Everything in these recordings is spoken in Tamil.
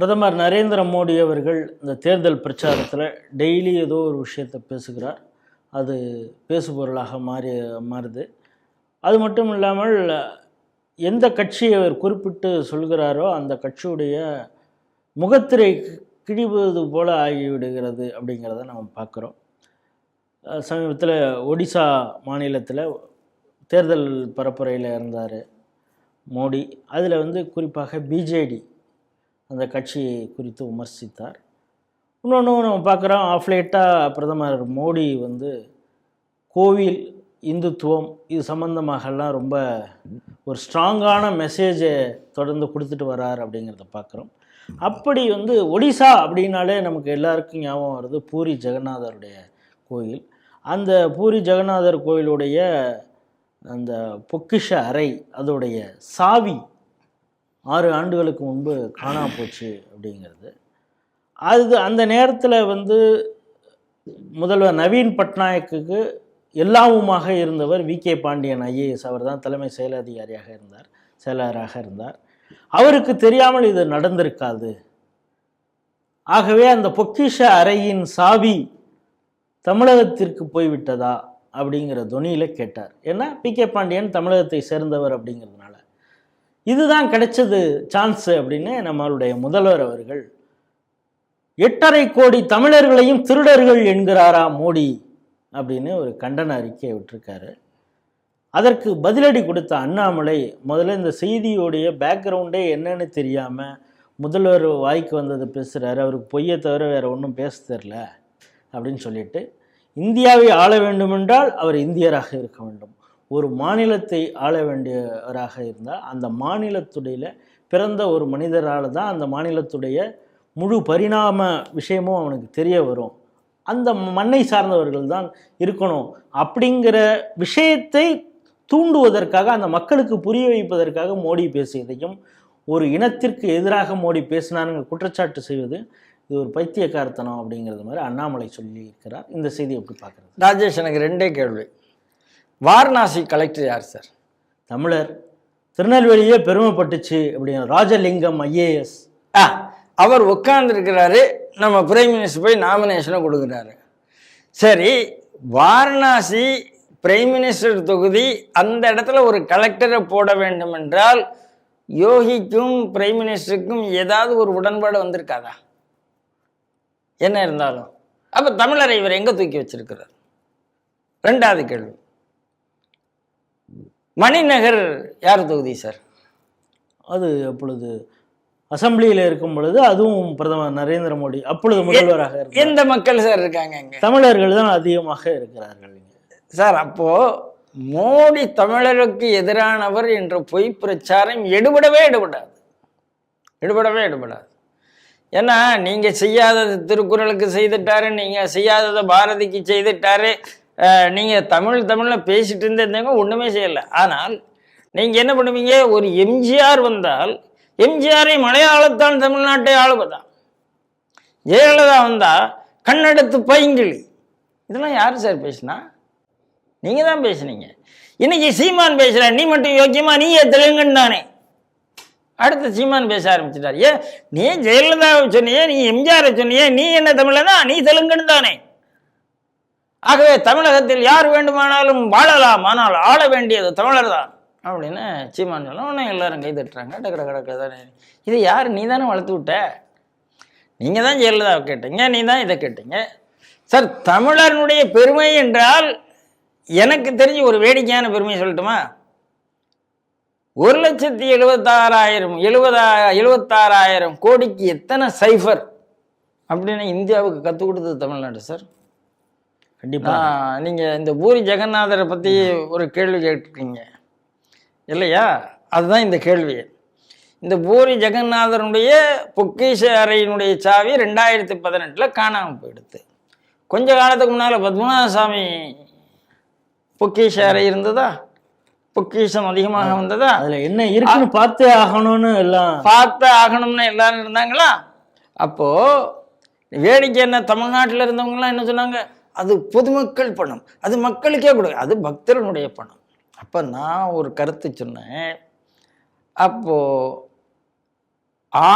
பிரதமர் நரேந்திர மோடி அவர்கள் இந்த தேர்தல் பிரச்சாரத்தில் டெய்லி ஏதோ ஒரு விஷயத்தை பேசுகிறார். அது பேசுபொருளாக மாறி மாறுது. அது மட்டும் இல்லாமல் எந்த கட்சியை அவர் குறிப்பிட்டு சொல்கிறாரோ அந்த கட்சியுடைய முகத்திரை கிழிவது போல ஆகிவிடுகிறது அப்படிங்கிறத நம்ம பார்க்குறோம். சமீபத்தில் ஒடிசா மாநிலத்தில் தேர்தல் பரப்புரையில் இருந்தார் மோடி. அதில் வந்து குறிப்பாக பிஜேடி அந்த கட்சி குறித்து விமர்சித்தார். இன்னொன்று நம்ம பார்க்குறோம் ஆஃப்லேட்டாக பிரதமர் மோடி வந்து கோவில் இந்துத்துவம் இது சம்மந்தமாகலாம் ரொம்ப ஒரு ஸ்ட்ராங்கான மெசேஜை தொடர்ந்து கொடுத்துட்டு வரார் அப்படிங்கிறத பார்க்குறோம். அப்படி வந்து ஒடிசா அப்படின்னாலே நமக்கு எல்லாருக்கும் ஞாபகம் வருது பூரி ஜெகநாதருடைய கோயில். அந்த பூரி ஜெகநாதர் கோயிலுடைய அந்த பொக்கிஷ அறை அதோடைய சாவி ஆறு ஆண்டுகளுக்கு முன்பு காணா போச்சு அப்படிங்கிறது. அது அந்த நேரத்தில் வந்து முதல்வர் நவீன் பட்நாயக்குக்கு எல்லாமுமாக இருந்தவர் வி. கே. பாண்டியன் ஐஏஎஸ் அவர் தான் தலைமை செயல் அதிகாரியாக இருந்தார் செயலாளராக இருந்தார். அவருக்கு தெரியாமல் இது நடந்திருக்காது. ஆகவே அந்த பொக்கிஷ அறையின் சாவி தமிழகத்திற்கு போய்விட்டதா அப்படிங்கிற துணியில் கேட்டார். ஏன்னா பி. கே. பாண்டியன் தமிழகத்தை சேர்ந்தவர் அப்படிங்கிறதுனால. இதுதான் கிடைச்சது சான்ஸு அப்படின்னு நம்மளுடைய முதல்வர் அவர்கள் எட்டரை கோடி தமிழர்களையும் திருடர்கள் என்கிறாரா மோடி அப்படின்னு ஒரு கண்டன அறிக்கையை விட்டுருக்காரு. அதற்கு பதிலடி கொடுத்த அண்ணாமலை முதல்ல இந்த செய்தியோடைய பேக்ரவுண்டே என்னன்னு தெரியாமல் முதல்வர் வாய்க்கு வந்தது பேசுகிறாரு அவருக்கு பொய்யை தவிர வேறு ஒன்றும் பேச தெரில அப்படின்னு சொல்லிட்டு இந்தியாவை ஆள வேண்டுமென்றால் அவர் இந்தியராக இருக்க வேண்டும். ஒரு மாநிலத்தை ஆள வேண்டியவராக இருந்தால் அந்த மாநிலத்துடைய பிறந்த ஒரு மனிதரால் தான் அந்த மாநிலத்துடைய முழு பரிணாம விஷயமும் அவனுக்கு தெரிய வரும். அந்த மண்ணை சார்ந்தவர்கள் தான் இருக்கணும். அப்படிங்கிற விஷயத்தை தூண்டுவதற்காக அந்த மக்களுக்கு புரிய வைப்பதற்காக மோடி பேசியதையும் ஒரு இனத்திற்கு எதிராக மோடி பேசினாருங்க குற்றச்சாட்டு செய்வது இது ஒரு பைத்தியக்காரத்தனம் அப்படிங்கிறது மாதிரி அண்ணாமலை சொல்லி இருக்கிறார் இந்த செய்தி எப்படி பார்க்குறது? ராஜேஷ் எனக்கு ரெண்டே கேள்வி. வாரணாசி கலெக்டர் யார் சார்? தமிழர். திருநெல்வேலியே பெருமைப்பட்டுச்சு அப்படிங்கிற ராஜலிங்கம் ஐஏஎஸ். ஆ அவர் உட்கார்ந்துருக்கிறாரு. நம்ம பிரைம் மினிஸ்டர் போய் நாமினேஷனை கொடுக்குறாரு. சரி வாரணாசி பிரைம் மினிஸ்டர் தொகுதி அந்த இடத்துல ஒரு கலெக்டரை போட வேண்டும் என்றால் யோகிக்கும் பிரைம் மினிஸ்டருக்கும் ஏதாவது ஒரு உடன்பாடு வந்திருக்காதா? என்ன இருந்தாலும். அப்போ தமிழரை இவர் எங்கே தூக்கி வச்சிருக்கிறார்? ரெண்டாவது கேள்வி. மணிநகர் யார் தொகுதி சார்? அது அப்பொழுது அசெம்பிளியில் இருக்கும் பொழுது அதுவும் பிரதமர் நரேந்திர மோடி அப்பொழுது முதல்வராக எந்த மக்கள் சார் இருக்காங்க தமிழர்கள் தான் அதிகமாக இருக்கிறார்கள் சார் அப்போ மோடி தமிழருக்கு எதிரானவர் என்ற பொய் பிரச்சாரம் எடுபடவே எடுபடாது. எடுபடவே எடுபடாது. ஏன்னா நீங்க செய்யாதது திருக்குறளுக்கு செய்துட்டாரு நீங்க செய்யாததை பாரதிக்கு செய்துட்டாரு நீங்கள் தமிழ் தமிழில் பேசிகிட்டு இருந்திருந்தீங்க ஒன்றுமே செய்யலை. ஆனால் நீங்கள் என்ன பண்ணுவீங்க? ஒரு எம்ஜிஆர் வந்தால் எம்ஜிஆரை மலையாளத்தான் தமிழ்நாட்டை ஆளுவதா? ஜெயலலிதா வந்தால் கண்ணெடுத்து பைங்கிழி இதெல்லாம் யார் சார் பேசினா? நீங்கள் தான் பேசுனீங்க. இன்னைக்கு சீமான் பேசுற நீ மட்டும் யோக்கியமா நீ தெலுங்குன்னு தானே. அடுத்து சீமான் பேச ஆரம்பிச்சிட்டார். ஏன் நீ ஜெயலலிதாவை சொன்னியே நீ எம்ஜிஆரை சொன்னியே நீ என்ன தமிழனா நீ தெலுங்குன்னு தானே. ஆகவே தமிழகத்தில் யார் வேண்டுமானாலும் வாழலாம் ஆனால் ஆள வேண்டியது தமிழர் தான் அப்படின்னு சீமான் சொல்ல உடனே எல்லாரும் கை தட்டுறாங்க டக்கட டக்கு தானே இது யார்? நீ தானே வளர்த்து விட்ட? நீங்கள் தான் ஜெயலலிதா கேட்டீங்க நீ தான் இதை கேட்டீங்க. சார் தமிழனுடைய பெருமை என்றால் எனக்கு தெரிஞ்சு ஒரு வேடிக்கையான பெருமை சொல்லட்டுமா? ஒரு லட்சத்தி எழுபத்தாறாயிரம் எழுபதா எழுபத்தாறாயிரம் கோடிக்கு எத்தனை சைஃபர்? அப்படின்னு இந்தியாவுக்கு கற்றுக் கொடுத்தது தமிழ்நாடு சார். கண்டிப்பா. நான் நீங்கள் இந்த பூரி ஜெகநாதரை பற்றி ஒரு கேள்வி கேட்டிருக்கீங்க. இல்லையா? அதுதான் இந்த கேள்வி. இந்த பூரி ஜெகநாதனுடைய பொக்கிஷ அறையினுடைய சாவி ரெண்டாயிரத்தி பதினெட்டில் காணாமல் போயிடுது. கொஞ்ச காலத்துக்கு முன்னால் பத்மநாத சாமி பொக்கிஷ அறை இருந்ததா? பொக்கிஷம் அதிகமாக வந்ததா? அதுல என்ன இருக்குன்னு பார்த்தே ஆகணும்னு எல்லாம். பார்த்து ஆகணும்னு எல்லாரும் இருந்தாங்களா? அப்போ வேடிக்கை என்ன? தமிழ்நாட்டில் இருந்தவங்கலாம் என்ன சொன்னாங்க? அது பொதுமக்கள் பணம். அது மக்களுக்கே கொடுக்க அது பக்தர்களுடைய பணம். அப்போ நான் ஒரு கருத்து சொன்னேன். அப்போது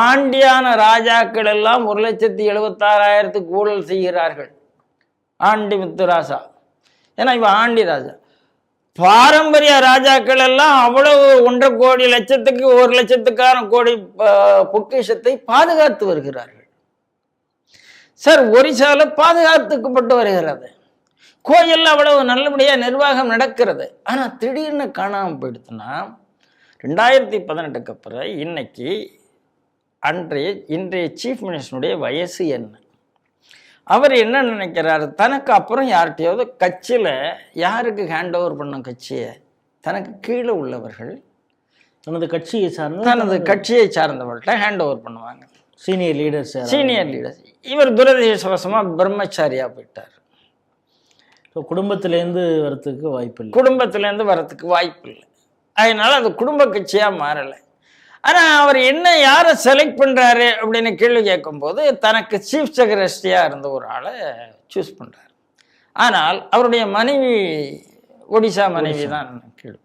ஆண்டியான ராஜாக்கள் எல்லாம் ஒரு லட்சத்தி எழுபத்தாறாயிரத்துக்கு ஊழல் செய்கிறார்கள். ஆண்டி முத்துராசா ஏன்னா இவன் ஆண்டி ராஜா. பாரம்பரிய ராஜாக்கள் எல்லாம் அவ்வளவு ஒன்றரை கோடி லட்சத்துக்கு ஒரு லட்சத்துக்கான கோடி பொக்கிஷத்தை பாதுகாத்து வருகிறார்கள். சார் ஒரிசால பாதுகாத்துக்கப்பட்டு வருகிறது. கோயில் அவ்வளவு நல்லபடியாக நிர்வாகம் நடக்கிறது. ஆனால் திடீர்னு காணாமல் போயிடுச்சுன்னா ரெண்டாயிரத்தி பதினெட்டுக்கு அப்புறம் இன்னைக்கு அன்றைய இன்றைய சீஃப் மினிஸ்டருடைய வயசு என்ன? அவர் என்ன நினைக்கிறாரு? தனக்கு அப்புறம் யார்கிட்டயாவது கட்சியில் யாருக்கு ஹேண்ட் ஓவர் பண்ணும் கட்சியை? தனக்கு கீழே உள்ளவர்கள் தனது கட்சியை சார்ந்த தனது கட்சியை சார்ந்தவர்கள்ட்ட ஹேண்ட் ஓவர் பண்ணுவாங்க. சீனியர் லீடர்ஸ் சீனியர் லீடர்ஸ் இவர் துரதிருஷ்டவசமாக பிரம்மச்சாரியா போயிட்டார். ஸோ குடும்பத்திலேருந்து வரத்துக்கு வாய்ப்பு இல்லை குடும்பத்திலேருந்து வரத்துக்கு வாய்ப்பு இல்லை அதனால அது குடும்ப கட்சியாக மாறலை. ஆனால் அவர் என்ன யாரை செலக்ட் பண்ணுறாரு அப்படின்னு கேள்வி கேட்கும்போது தனக்கு சீஃப் செக்ரட்டரியாக இருந்த ஒரு ஆளை சூஸ் பண்ணுறாரு ஆனால் அவருடைய மனைவி ஒடிசா மனைவி தான் கேள்வி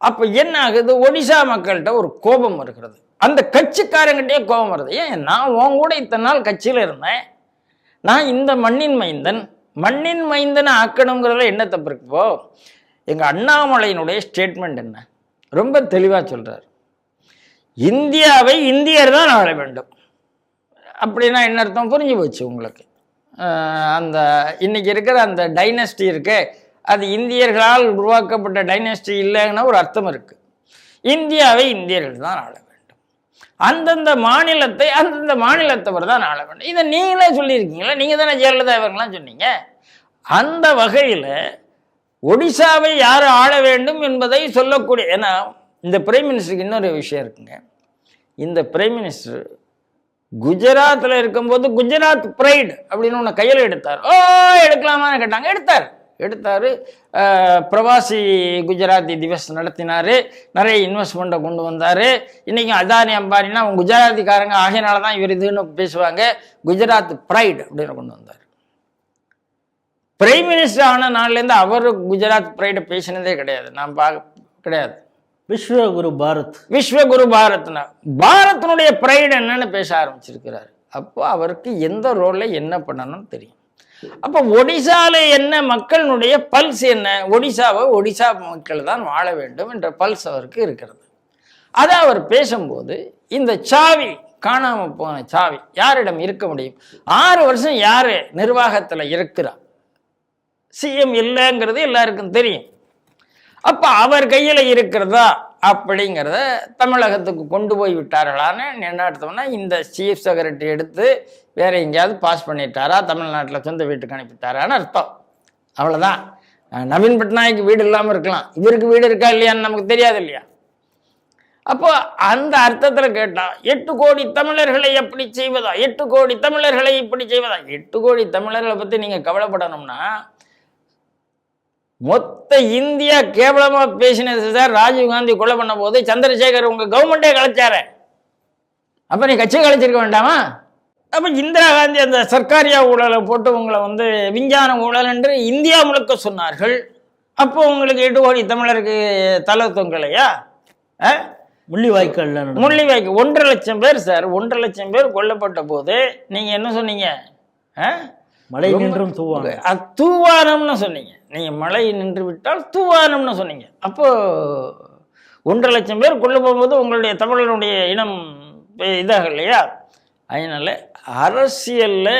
அப்போ என்ன ஆகுது? ஒடிசா மக்கள்கிட்ட ஒரு கோபம் இருக்கிறது அந்த கட்சிக்காரங்கிட்டே கோபம் வருது. ஏன்? நான் உன் கூட இத்தனை நாள் கட்சியில் இருந்தேன். நான் இந்த மண்ணின் மைந்தன். மண்ணின் மைந்தனை ஆக்கணுங்கிறதுல என்ன தப்பு இருக்குப்போ எங்கள் அண்ணாமலையினுடைய ஸ்டேட்மெண்ட் என்ன? ரொம்ப தெளிவாக சொல்கிறார் இந்தியாவை இந்தியர் தான் ஆள வேண்டும். அப்படின்னா என்ன அர்த்தம்? புரிஞ்சு போச்சு உங்களுக்கு. அந்த இன்னைக்கு இருக்கிற அந்த டைனஸ்டி இருக்கு. அது இந்தியர்களால் உருவாக்கப்பட்ட டைனஸ்டி இல்லைன்னா ஒரு அர்த்தம் இருக்குது இந்தியாவை இந்தியர்கள் தான் ஆள வேண்டும். அந்தந்த மாநிலத்தை அந்தந்த மாநிலத்தவர் தான் ஆள வேண்டும் இதை நீங்களே சொல்லியிருக்கீங்களா? நீங்கள் தானே ஜெயலலிதா இவங்கெல்லாம் சொன்னீங்க? அந்த வகையில் ஒடிசாவை யார் ஆள வேண்டும் என்பதை சொல்லக்கூடிய ஏன்னா இந்த பிரைம் மினிஸ்டருக்கு இன்னொரு விஷயம் இருக்குங்க. இந்த பிரைம் மினிஸ்டர் குஜராத்தில் இருக்கும்போது குஜராத் ப்ரைடு அப்படின்னு ஒன்று கையில் எடுத்தார். ஓ எடுக்கலாமான்னு கேட்டாங்க. எடுத்தார். எடுத்தார். பிரவாசி குஜராத்தி திவஸ் நடத்தினார். நிறைய இன்வெஸ்ட்மெண்ட்டை கொண்டு வந்தார். இன்றைக்கி அதானி அம்பானினா அவங்க குஜராத்திக்காரங்க ஆகையினால தான் இவர் இதுன்னு பேசுவாங்க. குஜராத் ப்ரைடு அப்படின்னு கொண்டு வந்தார். பிரைம் மினிஸ்டர் ஆன நாள்லேருந்து அவர் குஜராத் ப்ரைடை பேசினதே கிடையாது. நான் பா கிடையாது. விஸ்வகுரு பாரத். விஸ்வகுரு பாரத்னா பாரத்தினுடைய ப்ரைடு என்னன்னு பேச ஆரம்பிச்சிருக்கிறார். அப்போ அவருக்கு எந்த ரோலில் என்ன பண்ணணும்னு தெரியும். அப்போ ஒடிசால என்ன மக்களினுடைய பல்ஸ் என்ன? ஒடிசாவை ஒடிசா மக்கள் தான் வாழ வேண்டும் என்ற பல்ஸ் அவருக்கு இருக்கிறது. அதை அவர் பேசும்போது இந்த சாவி காணாமல் போன சாவி யாரிடம் இருக்க முடியும்? ஆறு வருஷம் யார் நிர்வாகத்தில் இருக்கிறார் சிஎம் இல்லைங்கிறது எல்லாருக்கும் தெரியும். அப்போ அவர் கையில் இருக்கிறதா? அப்படிங்கிறத தமிழகத்துக்கு கொண்டு போய் விட்டார்களான்னு என்ன இந்த சீஃப் செக்ரட்டரி எடுத்து வேறு எங்கேயாவது பாஸ் பண்ணிட்டாரா தமிழ்நாட்டில் சொந்த வீட்டுக்கு அனுப்பிட்டாரான்னு அர்த்தம். அவ்வளோதான் நவீன் பட்நாயக் வீடு இல்லாமல் இருக்கலாம். இவருக்கு வீடு இருக்கா இல்லையான்னு நமக்கு தெரியாது இல்லையா? அப்போ அந்த அர்த்தத்தில் கேட்டால் எட்டு கோடி தமிழர்களை எப்படி செய்வதா? எட்டு கோடி தமிழர்களை இப்படி செய்வதா? எட்டு கோடி தமிழர்களை பற்றி நீங்கள் கவலைப்படணும்னா மொத்த இந்தியா கேவலமா பேசினது சார் ராஜீவ் காந்தி கொலை பண்ண போது சந்திரசேகர் உங்க கவர்மெண்டே கலைச்சாரு. அப்ப நீ கட்சி கலைச்சிருக்க வேண்டாமா? அப்ப இந்திரா காந்தி அந்த சர்க்காரியா ஊழலை போட்டு உங்களை வந்து விஞ்ஞான ஊழல் என்று இந்தியா முழுக்க சொன்னார்கள். அப்போ உங்களுக்கு எட்டு கோடி தமிழருக்கு தலை தொங்கலையா? நடந்த முள்ளிவாய்க்கு ஒன்றரை லட்சம் பேர் சார் ஒன்றரை லட்சம் பேர் கொல்லப்பட்ட போது நீங்க என்ன சொன்னீங்க? மழை நின்றும் தூவாங்க. அது தூவானம்னு சொன்னீங்க. நீங்கள் மழை நின்று விட்டால் தூவானம்னு சொன்னீங்க. அப்போது ஒன்றரை லட்சம் பேர் கொள்ள போகும்போது உங்களுடைய தமிழனுடைய இனம் இதாக இல்லையா? அதனால அரசியலில்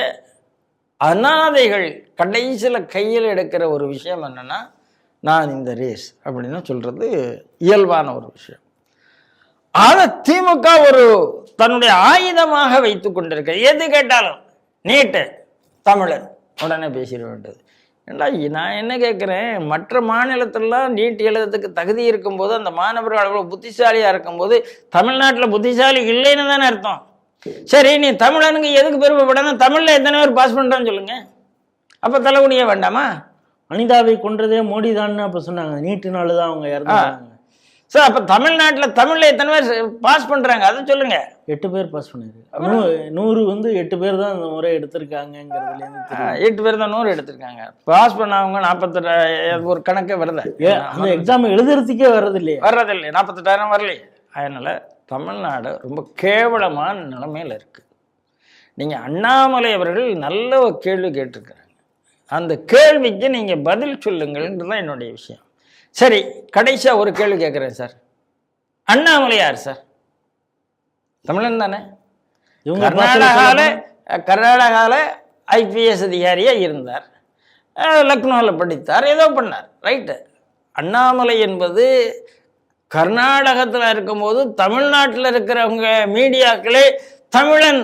அனாதைகள் கடைசியில் கையில் எடுக்கிற ஒரு விஷயம் என்னென்னா நான் இந்த ரேஸ் அப்படின்னு சொல்கிறது இயல்பான ஒரு விஷயம். அதை திமுக ஒரு தன்னுடைய ஆயுதமாக வைத்து கொண்டிருக்க எது கேட்டாலும் நீட்டு தமிழன் உடனே பேசிட வேண்டியது. ஏண்டா நான் என்ன கேட்குறேன் மற்ற மாநிலத்திலலாம் நீட் எழுதுறதுக்கு தகுதி இருக்கும்போது அந்த மாணவர்கள் அவ்வளோ புத்திசாலியாக இருக்கும்போது தமிழ்நாட்டில் புத்திசாலி இல்லைன்னு தானே அர்த்தம். சரி நீ தமிழனுக்கு எதுக்கு பெருமைப்படணும் தமிழில் எத்தனை பேர் பாஸ் பண்ணுறான்னு சொல்லுங்க. அப்போ தலைகுனிய வேண்டாமா? அனிதாவை கொன்றதே மோடி தான் அப்ப சொன்னாங்க. நீட்டுனால தான் அவங்க இறந்தாங்க. சார் அப்போ தமிழ்நாட்டில் தமிழில் எத்தனை பேர் பாஸ் பண்ணுறாங்க அதை சொல்லுங்க. எட்டு பேர் பாஸ் பண்ணிருக்கு நூ- நூறு வந்து எட்டு பேர் தான் இந்த முறை ஆஹ் எட்டு பேர் தான் நூறு எடுத்திருக்காங்க. பாஸ் பண்ணவங்க நாற்பத்தெட்டு ஒரு கணக்கே வருது ஏ, அந்த எக்ஸாம் எழுதுறதுக்கே வர்றது இல்லையா வர்றதில்லை நாற்பத்தெட்டாயிரம் வரலையே. அதனால தமிழ்நாடு ரொம்ப கேவலமான நிலைமையில் இருக்குது நீங்கள் அண்ணாமலை அவர்கள் நல்ல ஒரு கேள்வி கேட்டிருக்கிறாங்க. அந்த கேள்விக்கு நீங்கள் பதில் சொல்லுங்கள்ன்றது தான் என்னுடைய விஷயம். சரி கடைசியாக ஒரு கேள்வி கேட்குறேன் சார். அண்ணாமலை யார் சார்? தமிழன் தானே? இவங்க கர்நாடகாவில் கர்நாடகாவில் ஐபிஎஸ் அதிகாரியாக இருந்தார். லக்னோவில் படித்தார் ஏதோ பண்ணார். ரைட்டு அண்ணாமலை என்பது கர்நாடகத்தில் இருக்கும்போது தமிழ்நாட்டில் இருக்கிறவங்க மீடியாக்களே தமிழன்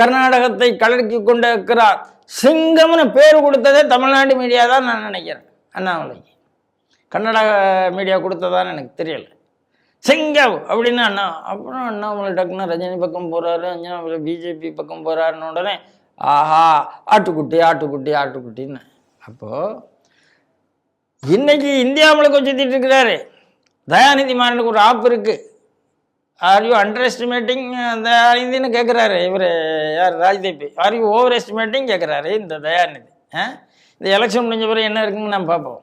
கர்நாடகத்தை கலக்கி கொண்டு இருக்கிறார் சிங்கம்னு பேர் கொடுத்ததே தமிழ்நாடு மீடியா தான் நான் நினைக்கிறேன் அண்ணாமலைக்கு. கன்னடா மீடியா கொடுத்ததான்னு எனக்கு தெரியல. சிங்கம் அப்படின்னு அண்ணா அப்புறம் அண்ணாமலை டக்குன்னு ரஜினி பக்கம் போகிறாரு அண்ணாமலை பிஜேபி பக்கம் போகிறாருன்னு உடனே ஆஹா ஆட்டுக்குட்டி ஆட்டுக்குட்டி ஆட்டுக்குட்டின்னு. அப்போது இன்னைக்கு இந்தியா கொஞ்சம் சுற்றிட்டு இருக்கிறாரு தயாநிதி மாறனுக்கு ஒரு ஆப் இருக்குது ஆர் யூ அண்டர் எஸ்டிமேட்டிங் தயாநிதினு கேட்குறாரு இவர் யார்? Rajdeep. Are you over estimating கேட்குறாரு இந்த தயாநிதி. ஆ இந்த எலெக்ஷன் முடிஞ்ச பிறகு என்ன இருக்குன்னு நம்ம பார்ப்போம்.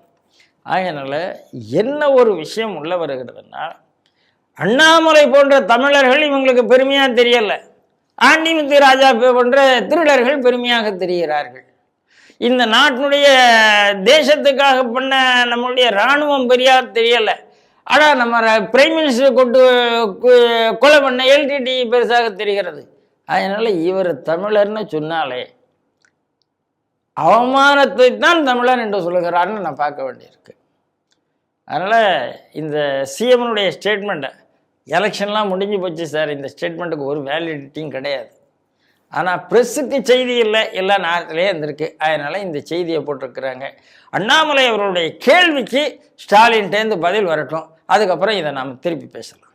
அதனால் என்ன ஒரு விஷயம் உள்ள வருகிறதுன்னா அண்ணாமலை போன்ற தமிழர்கள் இவங்களுக்கு பெருமையாக தெரியல. ஆண்டிமுத்து ராஜா போன்ற திருடர்கள் பெருமையாக தெரிகிறார்கள். இந்த நாட்டினுடைய தேசத்துக்காக பண்ண நம்மளுடைய இராணுவம் பெரியார் தெரியலை. ஆனால் நம்ம பிரைம் மினிஸ்டர் கொண்டு கொலை பண்ண எல்டிடி பெருசாக தெரிகிறது. அதனால் இவர் தமிழர்னு சொன்னாலே அவமானத்தை தான் தமிழர் என்று சொல்லுகிறார்னு நான் பார்க்க வேண்டியிருக்கு. அதனால் இந்த சிஎம்னுடைய ஸ்டேட்மெண்ட்டை எலெக்ஷன்லாம் முடிஞ்சு போச்சு சார். இந்த ஸ்டேட்மெண்ட்டுக்கு ஒரு வேலிடிட்டியும் கிடையாது. ஆனால் ப்ரெஸ்ஸுக்கு செய்தி இல்லை எல்லா நேரத்துலேயே இருந்திருக்கு. அதனால் இந்த செய்தியை போட்டிருக்கிறாங்க. அண்ணாமலை அவர்களுடைய கேள்விக்கு ஸ்டாலின்ட்டேருந்து பதில் வரட்டும். அதுக்கப்புறம் இதை நாம் திருப்பி பேசலாம்.